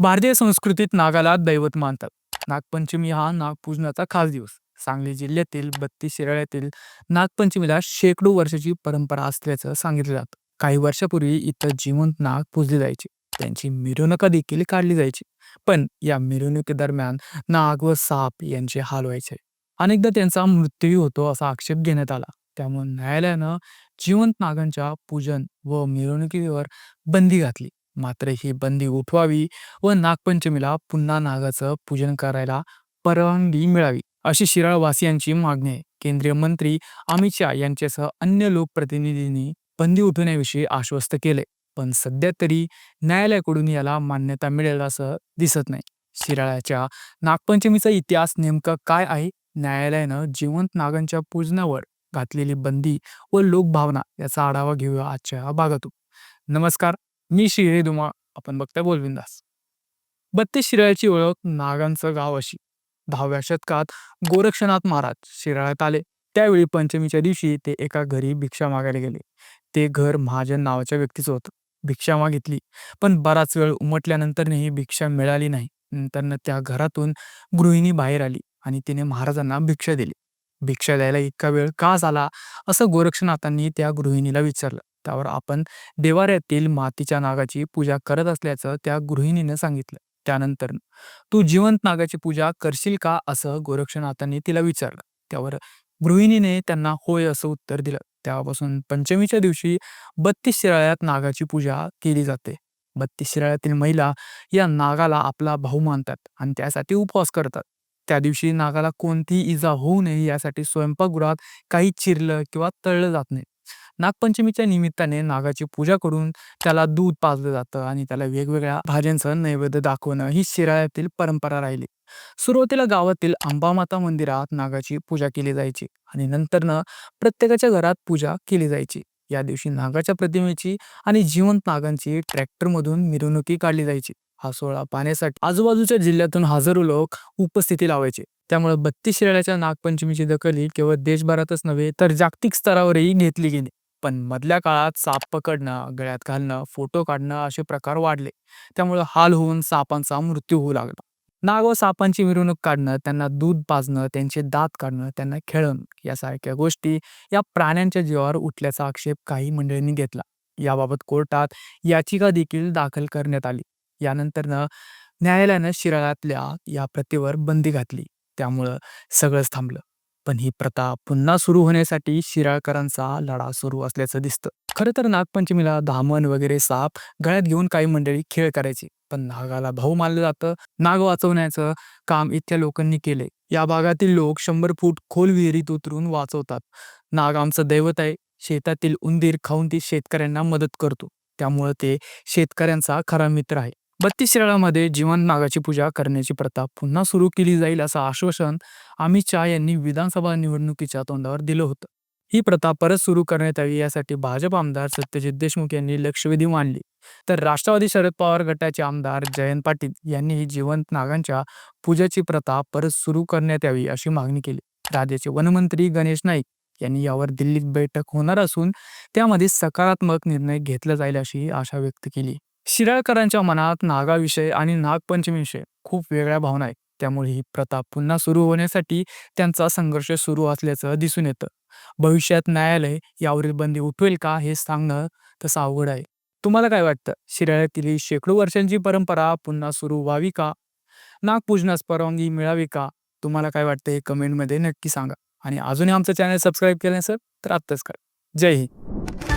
भारतीय संस्कृतीत नागाला दैवत मानतात. नागपंचमी हा नागपूजनाचा खास दिवस. सांगली जिल्ह्यातील बत्तीस शिराळ्यातील नागपंचमीला शेकडो वर्षाची परंपरा असल्याचं सांगितलं जातं. काही वर्षापूर्वी इथं जिवंत नाग पूजले जायचे. त्यांची मिरवणुका देखील काढली जायची. पण या मिरवणुकीदरम्यान नाग व साप यांचे हाल व्हायचे. अनेकदा त्यांचा मृत्यूही होतो असा आक्षेप घेण्यात आला. त्यामुळे न्यायालयानं जिवंत नागांच्या पूजन व मिरवणुकीवर बंदी घातली. मात्र ही बंदी उठवावी व नागपंचमीला पुन्हा नागाचं पूजन करायला परवानगी मिळावी अशी शिराळवासियांची मागणी आहे. केंद्रीय मंत्री अमित शहा यांच्यासह अन्य लोकप्रतिनिधींनी बंदी उठवण्याविषयी आश्वस्त केले. पण सध्या तरी न्यायालयाकडून याला मान्यता मिळेल असं दिसत नाही. शिराळ्याच्या नागपंचमीचा इतिहास नेमका काय आहे? न्यायालयानं जिवंत नागांच्या पूजनावर घातलेली बंदी व लोकभावना याचा आढावा घेऊया आजच्या भागातून. नमस्कार, मी श्रीहरी धुमा आपण बघताय बोलविंदास बत्तीस शिराळ्याची ओळख नागांचं गाव अशी. दहाव्या शतकात गोरक्षनाथ महाराज शिराळ्यात आले. त्यावेळी पंचमीच्या दिवशी ते एका घरी भिक्षा मागायला गेले. ते घर महाजन नावाच्या व्यक्तीचं होतं. भिक्षा मागितली, पण बराच वेळ उमटल्यानंतरही भिक्षा मिळाली नाही. नंतर त्या घरातून गृहिणी बाहेर आली आणि तिने महाराजांना भिक्षा दिली. भिक्षा द्यायला इतका वेळ का झाला असं गोरक्षनाथांनी त्या गृहिणीला विचारलं. त्यावर आपण देवाऱ्यातील मातीच्या नागाची पूजा करत असल्याचं त्या गृहिणीनं सांगितलं. त्यानंतर तू जिवंत नागाची पूजा करशील का असं गोरक्षनाथांनी तिला विचारलं. त्यावर गृहिणीने त्यांना होय असं उत्तर दिलं. त्यापासून पंचमीच्या दिवशी बत्तीस शिराळ्यात नागाची पूजा केली जाते. बत्तीस शिराळ्यातील महिला या नागाला आपला भाऊ मानतात आणि त्यासाठी उपवास करतात. त्या दिवशी नागाला कोणतीही इजा होऊ नये यासाठी स्वयंपाकगृहात काही चिरलं किंवा तळलं जात नाही. नागपंचमीच्या निमित्ताने नागाची पूजा करून त्याला दूध पाजलं जातं आणि त्याला वेगवेगळ्या भाज्यांचं नैवेद्य दाखवणं ही शिराळ्यातील परंपरा राहिली. सुरुवातीला गावातील अंबामाता मंदिरात नागाची पूजा केली जायची आणि नंतरनं प्रत्येकाच्या घरात पूजा केली जायची. या दिवशी नागाच्या प्रतिमेची आणि जिवंत नागांची ट्रॅक्टरमधून मिरवणुकी काढली जायची. हा सोहळा पाहण्यासाठी आजूबाजूच्या जिल्ह्यातून हजारो लोक उपस्थिती लावायचे. त्यामुळे बत्तीस शिराळ्याच्या नागपंचमीची दखल ही केवळ देशभरातच नव्हे तर जागतिक स्तरावरही घेतली गेली. पण मधल्या काळात साप पकडणं, गळ्यात घालणं, फोटो काढणं असे प्रकार वाढले. त्यामुळे हाल होऊन सापांचा मृत्यू होऊ लागला. नाग व सापांची मिरवणूक काढणं, त्यांना दूध पाजणं, त्यांचे दात काढणं, त्यांना खेळवणं यासारख्या गोष्टी या प्राण्यांच्या जीवावर उठल्याचा आक्षेप काही मंडळींनी घेतला. याबाबत कोर्टात याचिका देखील दाखल करण्यात आली. यानंतरनं न्यायालयानं शिराळ्यातल्या या प्रथेवर बंदी घातली. त्यामुळं सगळंच थांबलं. पण ही प्रथा पुन्हा सुरू होण्यासाठी शिराळकरांचा लढा सुरू असल्याचं दिसतं. खरं तर नागपंचमीला धामण वगैरे साप गळ्यात घेऊन काही मंडळी खेळ करायची. पण नागाला भाऊ मानलं जातं. नाग वाचवण्याचं काम इथल्या लोकांनी केले या भागातील लोक शंभर फूट खोल विहिरीत उतरून वाचवतात. नाग आमचं दैवत आहे. शेतातील उंदीर खाऊन ती शेतकऱ्यांना मदत करतो. त्यामुळं ते शेतकऱ्यांचा खरा मित्र आहे. बत्तीस शेळामध्ये जिवंत नागाची पूजा करण्याची प्रथा पुन्हा सुरू केली जाईल असं आश्वासन अमित शहा यांनी विधानसभा निवडणुकीच्या तोंडावर दिलं होतं. ही प्रथा परत सुरू करण्यात यावी यासाठी भाजप आमदार सत्यजित देशमुख यांनी लक्षवेधी मांडली. तर राष्ट्रवादी शरद पवार गटाचे आमदार जयंत पाटील यांनीही जिवंत नागांच्या पूजेची प्रथा परत सुरू करण्यात यावी अशी मागणी केली. राज्याचे वनमंत्री गणेश नाईक यांनी यावर दिल्लीत बैठक होणार असून त्यामध्ये सकारात्मक निर्णय घेतला जाईल अशी आशा व्यक्त केली. शिराळकरांच्या मनात नागाविषयी आणि नागपंचमीविषयी खूप वेगळ्या भावना आहेत. त्यामुळे ही प्रथा पुन्हा सुरू होण्यासाठी त्यांचा संघर्ष सुरू असल्याचं दिसून येतं. भविष्यात न्यायालय यावरील बंदी उठवेल का हे सांगणं तसं अवघड आहे. तुम्हाला काय वाटतं? शिराळ्यातील ही शेकडो वर्षांची परंपरा पुन्हा सुरू व्हावी का? नागपूजनास परवानगी मिळावी का? तुम्हाला काय वाटतं हे कमेंटमध्ये नक्की सांगा. आणि अजूनही आमचं चॅनल सबस्क्राईब केलं नसेल तर आत्ताच करा. जय हिंद.